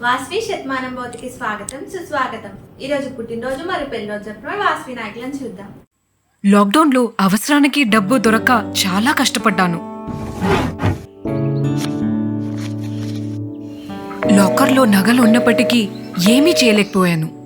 వాస్వి శతమానం భౌతికి స్వాగతం సుస్వాగతం. ఈ రోజు పుట్టినరోజు మరియు పెళ్ళిరోజు జరుపుకున్న వాస్వి నాయకులను చూద్దాం. లాక్డౌన్లో అవసరానికి డబ్బు దొరక చాలా కష్టపడ్డాను. లాకర్లో నగలు ఉన్నప్పటికీ ఏమీ చేయలేకపోయాను.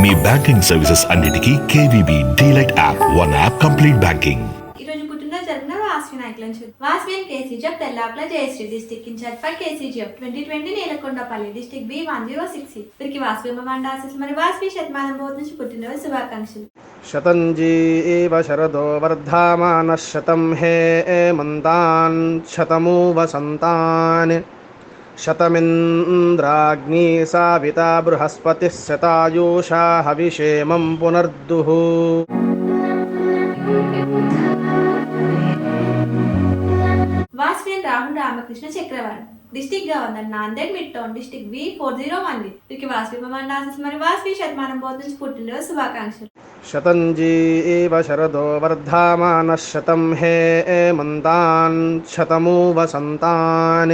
మీ బ్యాంకింగ్ సర్వీసెస్ అన్నిటికీ KVB DLite app. One app complete banking ఈ రోజు పుట్టినరోజు జరిగిన వాస్వి నాయకులను చూద్దాం. వాస్విన్ KCGF తెల్లాప్ల Jayasri district incharge for KCGF twenty twenty Nelakondapalli district B one zero six వీరికి వాస్వి మండ ఆశీస్సులు మరి వాస్వి శతమానం బోధ నుంచి పుట్టినరోజు శుభాకాంక్షలు. శతంజీ ఏవ శరదో వర్ధామాన శతం హే మంతాన్ శతమూ వసంతాన్ शतमिन्द्राग्नी साविता बृहस्पतिः शतायुषा हविषेमं पुनर्दुः Vasvi and Rahul Ramakrishna Chakravarthi district governor Nanded mid town district B four zero one వీరికి వాస్వి మండాసిస్ మరి వాస్వి శతమానం బోధ నుంచి పుట్టినరోజు శుభాకాంక్షలు शतञ्जी एव शरदो वर्धामानः शतं हे एमन्तान् शतमु वसन्तान्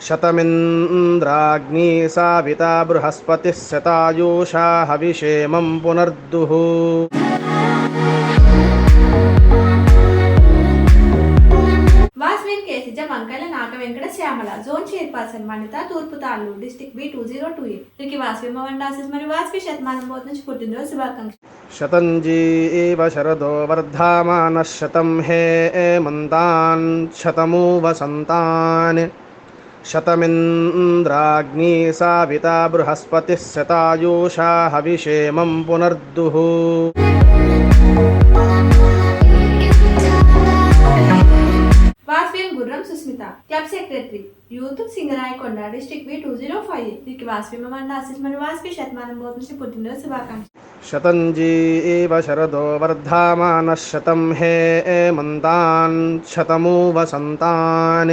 शतमिन्द्राग्नी साविता बृहस्पतिः शतायुषा हविषेमं पुनर्दुः Vasvi and కేసీజెఫ్ Vankayala Naga Venkata Shyamala zone chairperson Vanitha Turpu Tallu district B two zero two వీరికి వాస్వి మండాసిస్ మరి వాస్వి శతమానం బోధ నుంచి పుట్టినరోజు శుభాకాంక్షలు शतञ्जी एव शरदो वर्धामानः शतं हे एमन्तान् शतमु वसन्तान् शतमिन्द्राग्नी साविता बृहस्पतिः शतायुषा हविषेमं पुनर्दुः Vasvi and Gurram Susmitha club secretary youth Singarayakonda district B two zero five వీరికి వాస్వి మండాసిస్ మరి వాస్వి శతమానం బోధ నుంచి పుట్టినరోజు శుభాకాంక్షలు शतञ्जी एव शरदो वर्धामानः शतं हे एमन्तान् शतमु वसन्तान्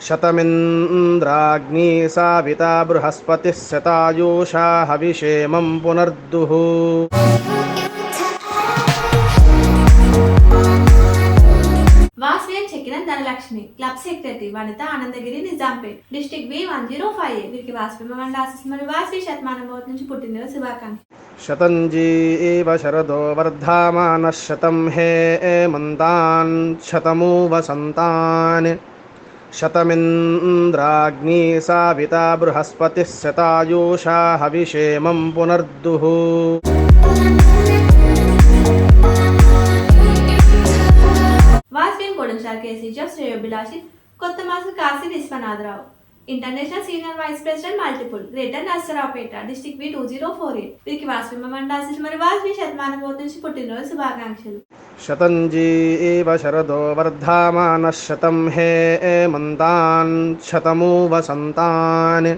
शतमिन्द्राग्नी साविता बृहस्पतिः शतायुषा हविषेमं पुनर्दुः Vasvi and Chekkina Dhanalakshmi club secretary Vanitha Anandagiri Nizampet district B one zero five వీరికి వాస్వి మండాసిస్ మరి వాస్వి శతమానం బోధ నుంచి పుట్టినరోజు శుభాకాంక్షలు शतञ्जी एव शरदो वर्धामानः शतं हे एमन्तान् शतमु वसन्तान् शतमिन्द्राग्नी साविता बृहस्पतिः शतायुषा हविषेमं पुनर्दुः వాస్వి అండ్ కొడంచాల్ కేసీ జఫ్ శ్రేయోభిలాషి కొత్త మాసం Kashi Viswanatha Rao International Senior Vice President Multiple Greater Nasaraopeta District B2048 వీరికి వాస్వి మండాసి మరి వాస్వి శతమానం పోతుంది పుట్టినరోజు శుభాకాంక్షలు శతం జీవ శరదో వర్ధమాన శతం హే మంతాన్ శతమూ వసంతాన్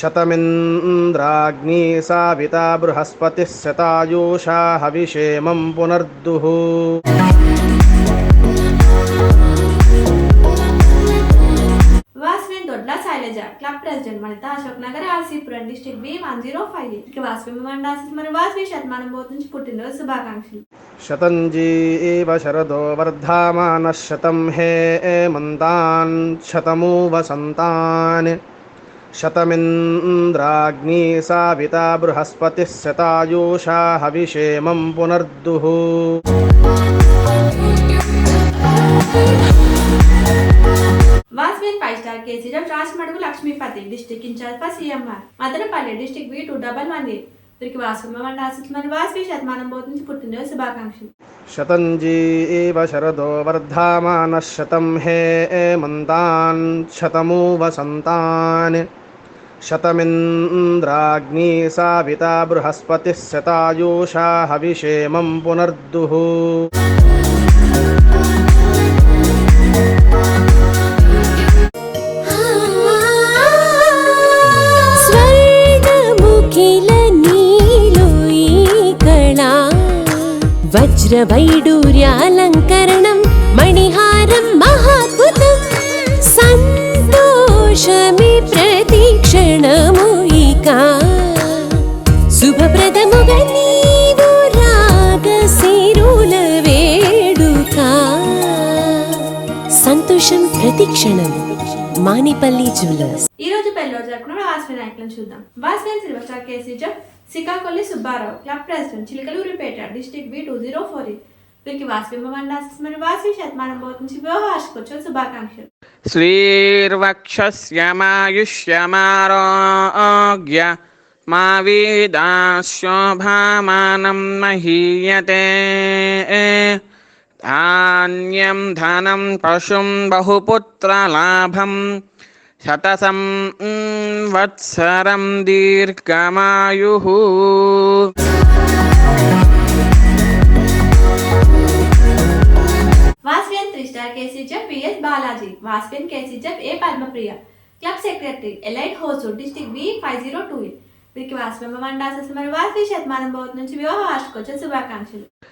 శతమింద్రాగ్ని సావిత బృహస్పతి శతాయూషా హవిషేమం పునర్దుః president Vanitha Ashok Nagar RC Puram district B one zero five ఇక వాస్వి మండాసిస్ మరి వాస్వి శతమానం బోధ నుంచి పుట్టినరోజు శుభాకాంక్షలు శతంజీవ శరదో వర్ధమానः శతం హే మంతాన్ శతమూ వసంతాన్ శతమింద్రాగ్నీ సావితా బృహస్పతిः శతాయూషా హవిషేమం పునర్దుః Vajpayee five star KC Rao Rajamadugu Lakshmipathi district incharge for CMR. Madanapalli district B two double one eight వీరికి వాస్వి మండాసిస్ మరి శతమానం బోధించి పుట్టినరోజు శుభాకాంక్షలు. శతంజీవ శరదో వర్ధమాన శతం హే మంతాన్ శతమూ వసంతాన్ శతమింద్రాగ్నీ సావితా బృహస్పతి శతాయూషా హవిషేమం పునర్దుః. వజ్రవైడూర్యాలంకరణం మణిహారం మహాద్భుతం సంతోషమి ప్రతిక్షణము ఇక శుభప్రదముగా నీవు రాగ సిరుల వేడుక సంతోషం ప్రతిక్షణం మానేపల్లి జ్యువెలర్స్. ఈ రోజు పెళ్ళోడు జరుపుకున్న వాసు వినాయకులను చూద్దాం. వాసు silver star కేసీజం Sikakolli Subbarao club president Chilakaluripet district B two zero four వీరికి వాసు మండాస్ మరియు వాసు శతమానం బోత్ నుంచి వివాహార్షికోత్సవ శుభాకాంక్షలు. శ్రీర్వక్షమాయుష్యమారోగ్య మా వీదాశోభామానం మహీయతే. ధాన్యం ధనం పశుం బహుపుత్రలాభం శతసం వత్సరం దీర్ఘమాయు వాస్పియన్ త్రీ స్టార్ కేసీ జబ్ విఎస్ బాలాజీ వాస్పియన్ కేసీ జబ్ ఏ Padmapriya club secretary elite Hosur district V five zero two A వీరికి వాస్పి వండాల్సిన వాస్పి శతమానం భవత్ నుంచి వివాహ వార్షికోత్సవ శుభాకాంక్షలు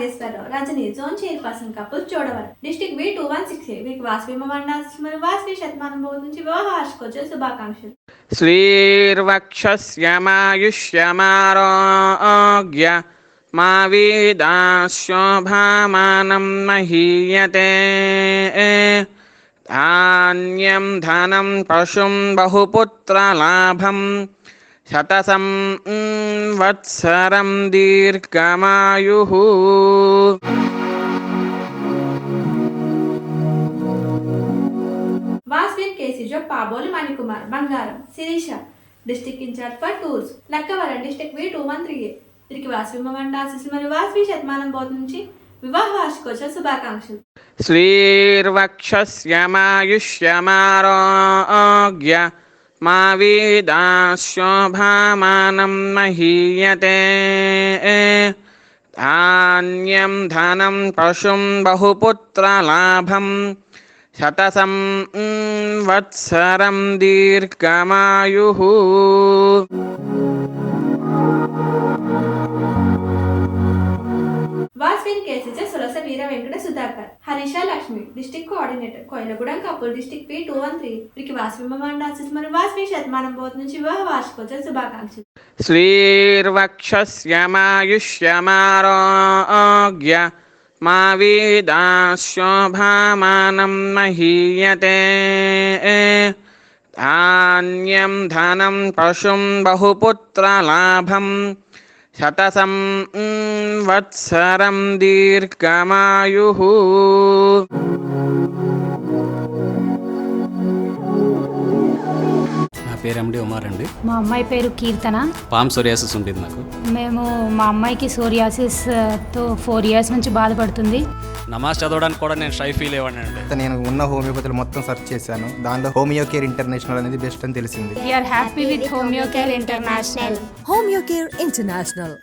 Nageswararao Rajani zone chairperson couple Chodavaram. District B two one six వీరికి వాసవి మండలి వాసవి శతమానం బోధ నుంచి వివాహ వార్షికోత్సవ శుభాకాంక్షలు. శ్రీర్వక్షమాయుష్యమారోగ్య మా వీదాశోభామానం మహీయతే. ధాన్యం ధనం పశుం బహుపుత్రలాభం శతసం వత్సరం దీర్ఘమాయు. వాస్విన్ కేసీజో Pabolu Manikumar Bangaram Sirisha. District incharge for tours Lakkavaram district V two one three తిరిగి వాస్వి మండ ఆశీస్సులు మరియు వాస్వి శతమానం బోధ నుంచి వివాహ వార్షికోత్సవ శుభాకాంక్షలు. శ్రీర్వక్షమాయుష్యమారోగ్య मा वेदाशोभामानं महीयते। धान्यं धनं पशुं बहुपुत्रलाभं। शतसं वत्सरं दीर्घमायुः। in cases of Solasa Veera Venkata Sudhakar. Harisha Lakshmi, District Coordinator, Koilagudam Kapur, District P213. వీరికి వాస్మిమండాసిస్ మరియు వాస్మి శతమానం బోధ నుంచి వివాహ వార్షికోత్సవ శుభాకాంక్షలు శ్రీర్వక్షమాయుష్యమారోగ్య మా వీదాశోభామానం మహీయతే ధాన్యం ధనం పశుం బహుపుత్రలాభం శతసం వత్సరం దీర్ఘమాయు నా పేరు ఎండి ఉమార్ అండి. మా అమ్మాయి పేరు కీర్తన. పామ్ సోరియాసిస్ ఉంటుంది నాకు మేము మా అమ్మాయికి సోరియాసిస్తో ఫోర్ ఇయర్స్ నుంచి బాధపడుతుంది. నమాజ్ చదవడానికి కూడా నేను షై ఫీల్ అయ్యాను నేను ఉన్న హోమియోపతిలో మొత్తం సెర్చ్ చేశాను. దానిలో హోమియో కేర్ ఇంటర్నేషనల్ అనేది బెస్ట్ అని తెలిసింది. With Homeocare International. Homeocare International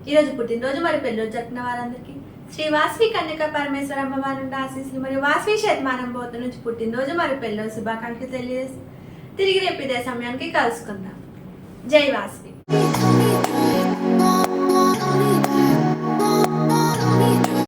ఈరోజు పుట్టినరోజు మరి పెళ్ళిరోజు జరుపుకున్న వారందరికీ శ్రీ వాస్వి కన్యక పరమేశ్వర అమ్మవారి నుండి ఆశీస్సులు మరియు వాస్వి శతమానం పోతు నుంచి పుట్టినరోజు మరి పెళ్ళిరోజు శుభాకాంక్షలు తెలియజేసి తిరిగి రేపు ఇదే సమయానికి కలుసుకుందాం. జై వాస్వి.